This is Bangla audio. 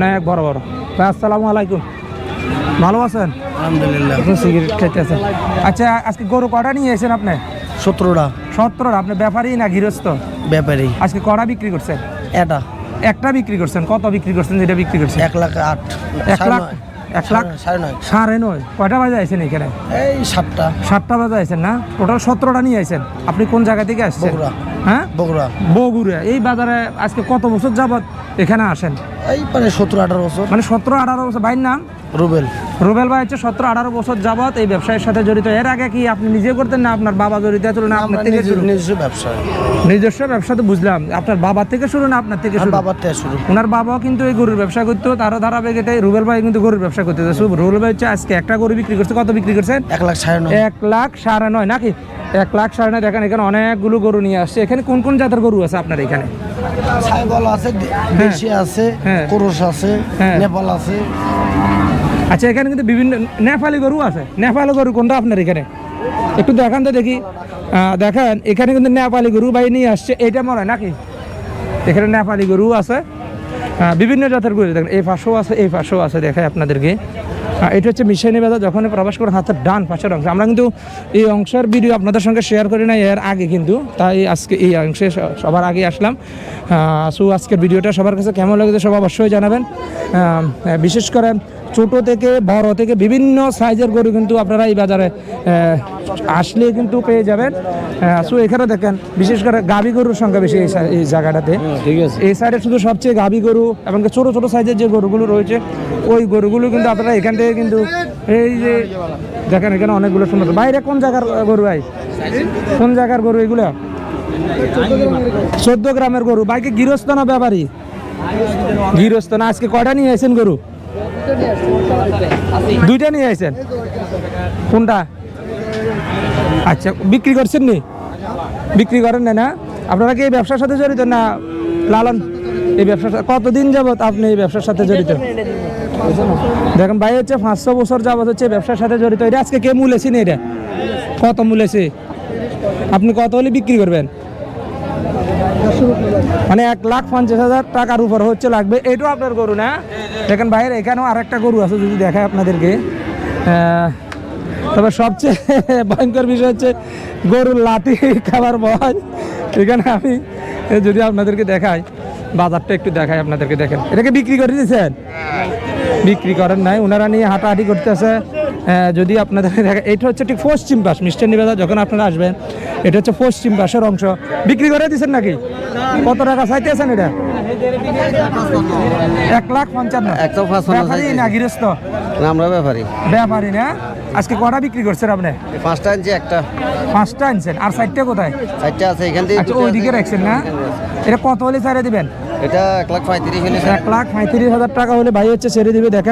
অনেক বড় বড়। ভাই আসসালামু আলাইকুম। ভালো আছেন? আলহামদুলিল্লাহ। সিগারেট খাইতেছেন আচ্ছা আজকে গরু কটা নিয়ে এসেছেন আপনি? সতেরোটা। সত্তর আপনি ব্যাপারী না গৃহস্থ? ব্যাপারী। আজকে কটা বিক্রি করছেন? এটা একটা বিক্রি করছেন। কত বিক্রি করছেন যেটা বিক্রি করছেন? এক লাখ আট। এক সাড়ে লাখ। এক লাখ সাড়ে নয়। সাড়ে নয়। কয়টা বাজে আইছেন এখানে? এই সাতটা। সাতটা বাজে আইছেন না? টোটাল সতেরোটা নিয়ে আইছেন। আপনি কোন জায়গা থেকে আসছেন? বগুড়া। হ্যাঁ? বগুড়া। বগুড়া। এই বাজারে আজকে কত বছর যাবত এখানে আসেন? এই মানে সতেরো আঠারো বছর। মানে সতেরো আঠারো বছর। ভাইয়ের নাম? রুবেল। রুবেল ভাই হচ্ছে সতেরো আঠারো বছর যাবত এই ব্যবসায়ের সাথে জড়িত। এর আগে কি আপনি নিজে করতেন না আপনার বাবা জড়িত ছিল না আপনার থেকে নিজস্ব শুরু? নিজস্ব ব্যবসা। নিজস্ব ব্যবসা তো বুঝলাম। আপনার বাবার থেকে শুরু না আপনার থেকে শুরু? বাবার থেকে শুরু। ওনার বাবাও কিন্তু এই গরুর ব্যবসা করতো তারও ধারাবাহিকতায় রুবেল ভাই কিন্তু গরুর ব্যবসা করতে। রুবেল ভাই হচ্ছে আজকে একটা গরু বিক্রি করছে। কত বিক্রি করছেন এক লাখ সাড়ে নয়। এক লাখ সাড়ে নয় নাকি? এক লাখ সাড়ে নয়। দেখেন এখানে অনেকগুলো গরু নিয়ে আসছে। এখানে কোন কোন জাতের গরু আছে আপনার এখানে? ছাগল আছে দেশি আছে হ্যাঁ। কোরস আছে হ্যাঁ। নেপাল আছে। আচ্ছা এখানে কিন্তু বিভিন্ন নেপালি গরু আছে। নেপালি গরু কোনটা আপনার এখানে? একটু দেখান তো দেখি। আহ, দেখেন এখানে কিন্তু নেপালি গরু বাহিনী নিয়ে আসছে। এটা মনে হয় নাকি? এখানে নেপালি গরু আছে। বিভিন্ন জাতের গরু দেখেন, এই পাশেও আছে, এই পাশেও আছে দেখায় আপনাদেরকে। এটা হচ্ছে মিশাইনি বাজার, যখন প্রবেশ করে হাতের ডান পাশের অংশ। আমরা কিন্তু এই অংশের ভিডিও আপনাদের সঙ্গে শেয়ার করি না এর আগে কিন্তু। তাই আজকে এই অংশে সবার আগে আসলাম। সো আজকের ভিডিওটা সবার কাছে কেমন লাগছে সব অবশ্যই জানাবেন। বিশেষ করে ছোট থেকে বড় থেকে বিভিন্ন সাইজের গরু কিন্তু আপনারা এই বাজারে আসলে কিন্তু পেয়ে যাবেন। সো এখানে দেখেন বিশেষ করে গাভী গরুর সংখ্যা বেশি এই জায়গাটাতে। ঠিক আছে। এই সাইডে শুধু সবচেয়ে গাভী গরু এবং ছোট ছোট সাইজের যে গরুগুলো রয়েছে ওই গরুগুলো কিন্তু আপনারা এখান থেকে কিন্তু এই যে দেখেন এখানে অনেকগুলো সুন্দর। বাইরে কোন জায়গার গরু ভাই? কোন জায়গার গরু এগুলো? চোদ্দ গ্রামের গরু। বাইকে গৃহস্থ না ব্যাপারী? গৃহস্থ না আজকে কয়টা নিয়ে আসেন গরু? দুইটা নিয়ে আসেন কোনটা? আচ্ছা বিক্রি করছেন নি? বিক্রি করেন না না? আপনারা কি এই ব্যবসার সাথে জড়িত না লালন? এই ব্যবসার কতদিন যাবত আপনি এই ব্যবসার সাথে জড়িত? দেখেন ভাই, হচ্ছে পাঁচশো বছর যাবত হচ্ছে ব্যবসার সাথে জড়িত। এটা আজকে কে মূলেছি না এটা? কত মূলেছি? আপনি কত হলে বিক্রি করবেন? মানে এক লাখ পঞ্চাশ হাজার টাকার উপর হচ্ছে লাগবে। এটাও আপনার গরু না? দেখেন বাইরে এখানেও আরেকটা গরু আছে যদি দেখায় আপনাদেরকে। তবে সবচেয়ে ভয়ঙ্কর বিষয় হচ্ছে গরুর লাঠি খাবার বয়। এখানে আমি যদি আপনাদেরকে দেখাই বাজারটা একটু দেখাই আপনাদেরকে দেখেন। এটাকে বিক্রি করে দিয়েছেন? বিক্রি করেন নাই ওনারা নিয়ে হাঁটাহাঁটি করতেছে। যদি আপনাদের দেখা এটা হচ্ছে ঠিক পশ্চিম পাশ মিষ্টান্নি বাজার যখন আপনারা আসবেন এটা হচ্ছে পশ্চিম পাশের অংশ। বিক্রি করে দিয়েছেন নাকি? কত টাকা চাইতেছেন এটা? এক লাখ পঞ্চান্ন। একশো ব্যাপারী না গৃহস্থ? আমরা ব্যাপারী। ব্যাপারী না? আজকে কটা বিক্রি করছেন আপনি? পাঁচটা আনছি একটা। পাঁচটা আনছেন। আর চারটে কোথায়? চারটা আছে এখান থেকে আচ্ছা ওইদিকে রাখছেন না? এটা কত হলে ছেড়ে দিবেন? এটা এক লাখ পঁয়ত্রিশ এক লাখ পঁয়ত্রিশ হাজার টাকা হলে ভাই হচ্ছে ছেড়ে দিবে দেখেন।